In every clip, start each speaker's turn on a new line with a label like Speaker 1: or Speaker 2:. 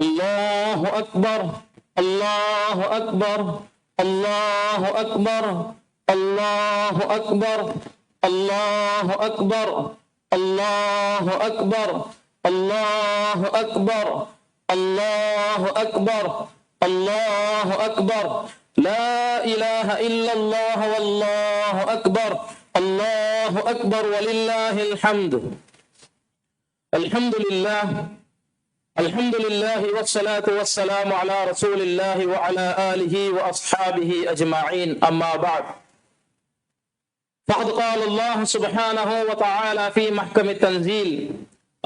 Speaker 1: الله أكبر الله أكبر الله أكبر الله أكبر الله أكبر الله أكبر الله أكبر الله أكبر الله أكبر. لا إله إلا الله والله أكبر الله أكبر ولله الحمد. الحمد لله الحمد لله والصلاة والسلام على رسول الله وعلى آله وأصحابه أجمعين. أما بعد فقد قال الله سبحانه وتعالى في محكم التنزيل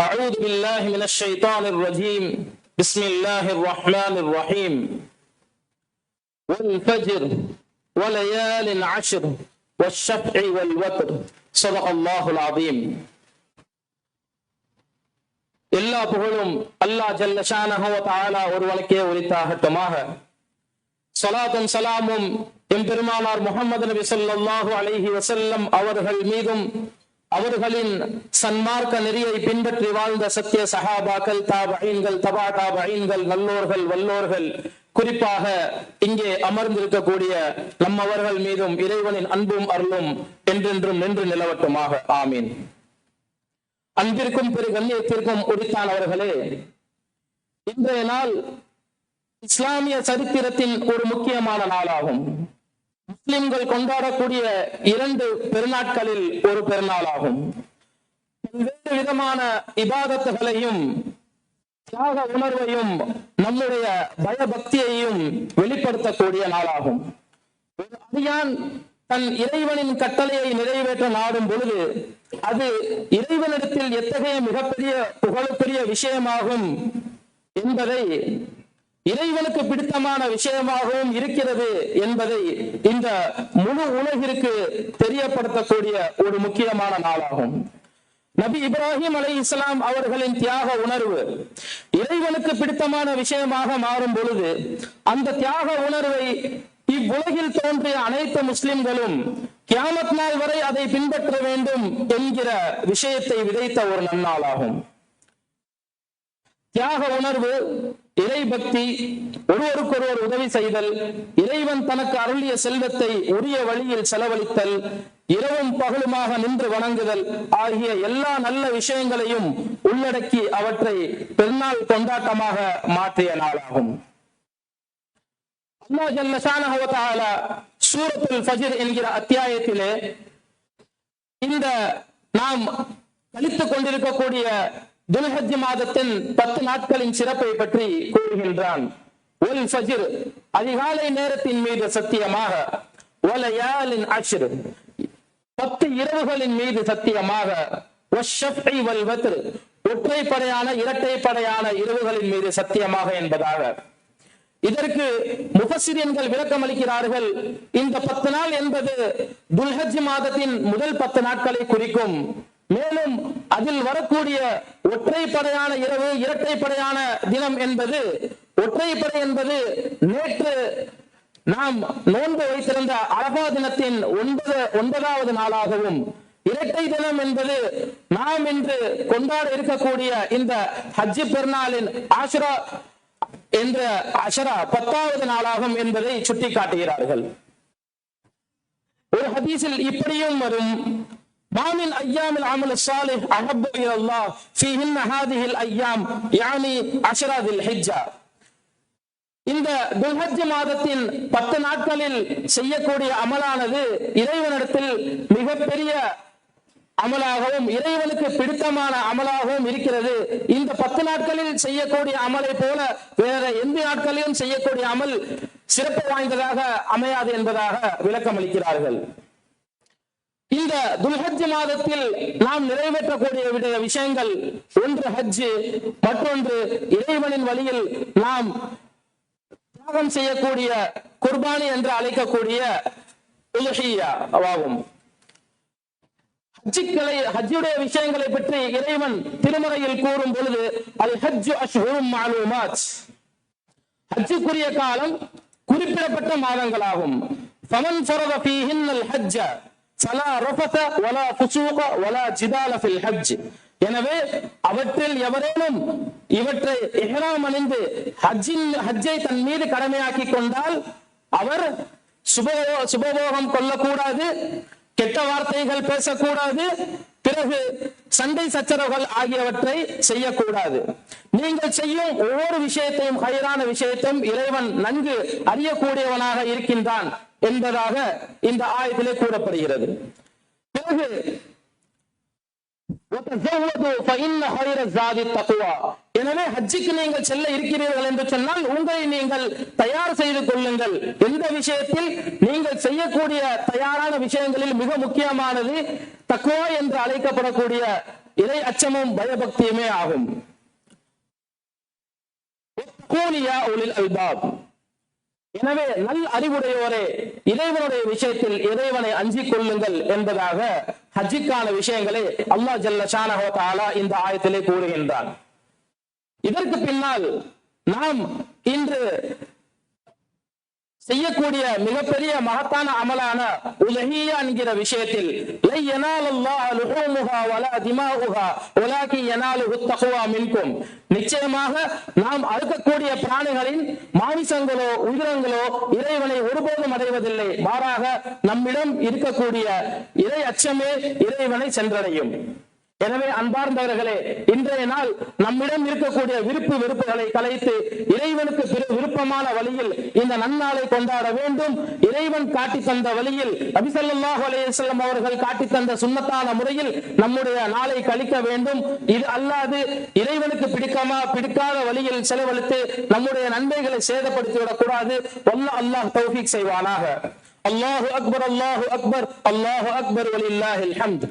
Speaker 1: أعوذ بالله من الشيطان الرجيم. بسم الله الرحمن الرحيم. والفجر وليال عشر والشفع والوتر. صدق الله العظيم. எல்லா புகழும் அல்லாஹ் ஜல்லஷானஹு வ தஆலா ஒருவனுக்கே உரித்தாகட்டுமாக. சலாத்தும் சலாமும் எம்பெருமானார் முகமது நபி சொல்லாஹு அலஹி வசல்லம் அவர்கள் மீதும் அவர்களின் சன்மார்க்க நெறியை பின்பற்றி வாழ்ந்த சத்திய சஹாபாக்கள் தாபஈன்கள் தபா தாபஈன்கள் நல்லோர்கள் வல்லோர்கள் குறிப்பாக இங்கே அமர்ந்திருக்கக்கூடிய நம்மவர்கள் மீதும் இறைவனின் அன்பும் அருளும் என்றென்றும் நின்று நிலவட்டுமாக. ஆமீன். அன்பிற்கும் பெரு கண்ணியத்திற்கும் உரித்தானவர்களே இன்றைய நாள் இஸ்லாமிய சரித்திரத்தின் ஒரு முக்கியமான நாளாகும். முஸ்லிம்கள் கொண்டாடக்கூடிய இரண்டு பெருநாட்களில் ஒரு பெருநாளாகும். பல்வேறு விதமான இபாதத்துகளையும் தியாக உணர்வையும் நம்முடைய பயபக்தியையும் வெளிப்படுத்தக்கூடிய நாளாகும். ஒரு தன் இறைவனின் கட்டளையை நிறைவேற்ற நாடும் பொழுது அது இறைவனிடத்தில் எத்தகைய மிகப்பெரிய புகழுக்குரிய விஷயமாகும் என்பதை இறைவனுக்கு பிடித்தமான விஷயமாகவும் இருக்கிறது என்பதை இந்த முழு உலகிற்கு தெரியப்படுத்தக்கூடிய ஒரு முக்கியமான நாளாகும். நபி இப்ராஹிம் அலை இஸ்லாம் அவர்களின் தியாக உணர்வு இறைவனுக்கு பிடித்தமான விஷயமாக மாறும் பொழுது அந்த தியாக உணர்வை இவ்வுலகில் தோன்றிய அனைத்து முஸ்லிம்களும் கியாமத் நாள் வரை அதை பின்பற்ற வேண்டும் என்கிற விஷயத்தை விதைத்த ஒரு நன்னாளாகும். தியாக உணர்வு இறை பக்தி ஒருவருக்கொருவர் உதவி செய்தல் இறைவன் தனக்கு அருளிய செல்வத்தை உரிய வழியில் செலவழித்தல் இரவும் பகலுமாக நின்று வணங்குதல் ஆகிய எல்லா நல்ல விஷயங்களையும் உள்ளடக்கி அவற்றை பெருநாள் கொண்டாட்டமாக மாற்றிய நாளாகும். சூரத்துல் என்கிற அத்தியாயத்திலே இந்த நாம் கழித்துக் கொண்டிருக்கக்கூடிய துல்ஹஜ் மாதத்தின் பத்து நாட்களின் சிறப்பை பற்றி கூறுகின்றான் ஒல் ஃபஜிர் அதிகாலை நேரத்தின் மீது சத்தியமாக ஒலயாலின் அஷிர் பத்து இரவுகளின் மீது சத்தியமாக வஷ்ஷஃபி ஒற்றைப்படையான இரட்டைப்படையான இரவுகளின் மீது சத்தியமாக என்பதாக இதற்கு முபசிரியன்கள் விளக்கம் அளிக்கிறார்கள். இந்த பத்து நாள் என்பது துல்ஹஜ் மாதத்தின் முதல் பத்து நாட்களை குறிக்கும். மேலும் அதில் வரக்கூடிய ஒற்றைப்படையான இரவு இரட்டைப்படையான தினம் என்பது ஒற்றைப்படை என்பது நேற்று நாம் நோன்பு வைத்திருந்த அரபா தினத்தின் ஒன்பது ஒன்பதாவது நாளாகவும் இரட்டை தினம் என்பது நாம் இன்று கொண்டாட இருக்கக்கூடிய இந்த ஹஜ்ஜி பெருநாளின் ஆசிரா என்ற அசரா பத்தாவது நாளாகும் என்பதை சுட்டி காட்டுகிறார்கள் ஒரு ஹதீஸில் இப்படியும் வரும். ما من أيام العمل الصالح أحب إلى الله فيهن هذه الأيام يعني இந்த துல்ஹஜ் மாதத்தின் பத்து நாட்களில் செய்யக்கூடிய அமலானது இறைவனிடத்தில் மிகப்பெரிய அமலாகவும் இறைவனுக்கு பிடித்தமான அமலாகவும் இருக்கிறது. இந்த பத்து நாட்களில் செய்யக்கூடிய அமலை போல வேற எந்த நாட்களிலும் செய்யக்கூடிய அமல் சிறப்பு வாய்ந்ததாக அமையாது என்பதாக விளக்கம் அளிக்கிறார்கள். இந்த துல்ஹஜ் மாதத்தில் நாம் நிறைவேற்றக்கூடிய விட விஷயங்கள் ஒன்று ஹஜ் மற்றொன்று இறைவனின் வழியில் நாம் தியாகம் செய்யக்கூடிய குர்பானி என்று அழைக்கக்கூடிய உலுஹியா ஆகும். ஹஜ்ஜுக்களை ஹஜ்ஜுடைய விஷயங்களை பற்றி இறைவன் திருமறையில் கூறும் பொழுது அல் ஹஜ்ஜு அஷ்ஹுரும் மாலூமாத். ஹஜ்ஜுக்குரிய காலம் குறிப்பிடப்பட்ட மாதங்களாகும். ஃபமன் ஃபரத ஃபீஹின் அல் ஹஜ்ஜ ஃபலா ரஃபத வலா ஃபுசூக வலா ஜிதால ஃபில் ஹஜ் எனவே அவற்றில் எவரேனும் இவற்றை எஹ்ராம் அணிந்து ஹஜ்ஜின் ஹஜ்ஜை தன் மீது கடமையாக்கி கொண்டால் அவர் சுபபோகம் கொள்ளக்கூடாது. கெட்ட வார்த்தைகள் பேசக்கூடாது. பிறகு சண்டை சச்சரவுகள் ஆகியவற்றை செய்யக்கூடாது. நீங்கள் செய்யும் ஒவ்வொரு விஷயத்தையும் ஹைரான விஷயத்தையும் இறைவன் நன்கு அறியக்கூடியவனாக இருக்கின்றான் என்பதாக இந்த ஆயத்திலே கூறப்படுகிறது. பிறகு எனவே ஹஜ்ஜிக்கு நீங்கள் செல்ல இருக்கிறீர்கள் என்று சொன்னால் உங்களை நீங்கள் தயார் செய்து கொள்ளுங்கள். எந்த விஷயத்தில் நீங்கள் செய்யக்கூடிய தயாரான விஷயங்களில் மிக முக்கியமானது தக்குவா என்று அழைக்கப்படக்கூடிய இறை அச்சமும் பயபக்தியுமே ஆகும். அல்பாப். எனவே நல் அறிவுடையோரே இறைவனுடைய விஷயத்தில் இறைவனை அஞ்சிக் கொள்ளுங்கள் என்பதாக ஹஜ்ஜிக்கான விஷயங்களை அல்லாஹ் ஜல்ல ஷானஹோதாலா இந்த ஆயத்திலே கூறுகின்றான். இதற்கு பின்னால் நாம் இன்று செய்யக்கூடிய மிகப்பெரிய மகத்தான அமலான உலகியா என்கிற விஷயத்தில் மின்கும். நிச்சயமாக நாம் அறுக்கக்கூடிய பிராணிகளின் மாமிசங்களோ உயிரங்களோ இறைவனை ஒருபோதும் அடைவதில்லை. மாறாக நம்மிடம் இருக்கக்கூடிய இறை அச்சமே இறைவனை சென்றடையும். எனவே அன்பார்ந்தவர்களே இன்றைய நாள் நம்மிடம் இருக்கக்கூடிய விருப்பு வெறுப்புகளை கலைத்து இறைவனுக்கு பிற- விருப்பமான வழியில் இந்த நன்னாளை கொண்டாட வேண்டும். இறைவன் காட்டி தந்த வழியில் அபிசல்லாஹு அலையம் அவர்கள் காட்டி தந்த சுண்ணத்தான முறையில் நம்முடைய நாளை கழிக்க வேண்டும். இது அல்லாது இறைவனுக்கு பிடிக்காம பிடிக்காத வழியில் செலவழித்து நம்முடைய நன்மைகளை சேதப்படுத்திவிடக் கூடாது. வல்ல அல்லாஹ் தௌஃபிக் செய்வானாக. அல்லாஹு அக்பர் அல்லாஹு அக்பர் அல்லாஹு அக்பர் வலில்லாஹில் ஹம்த்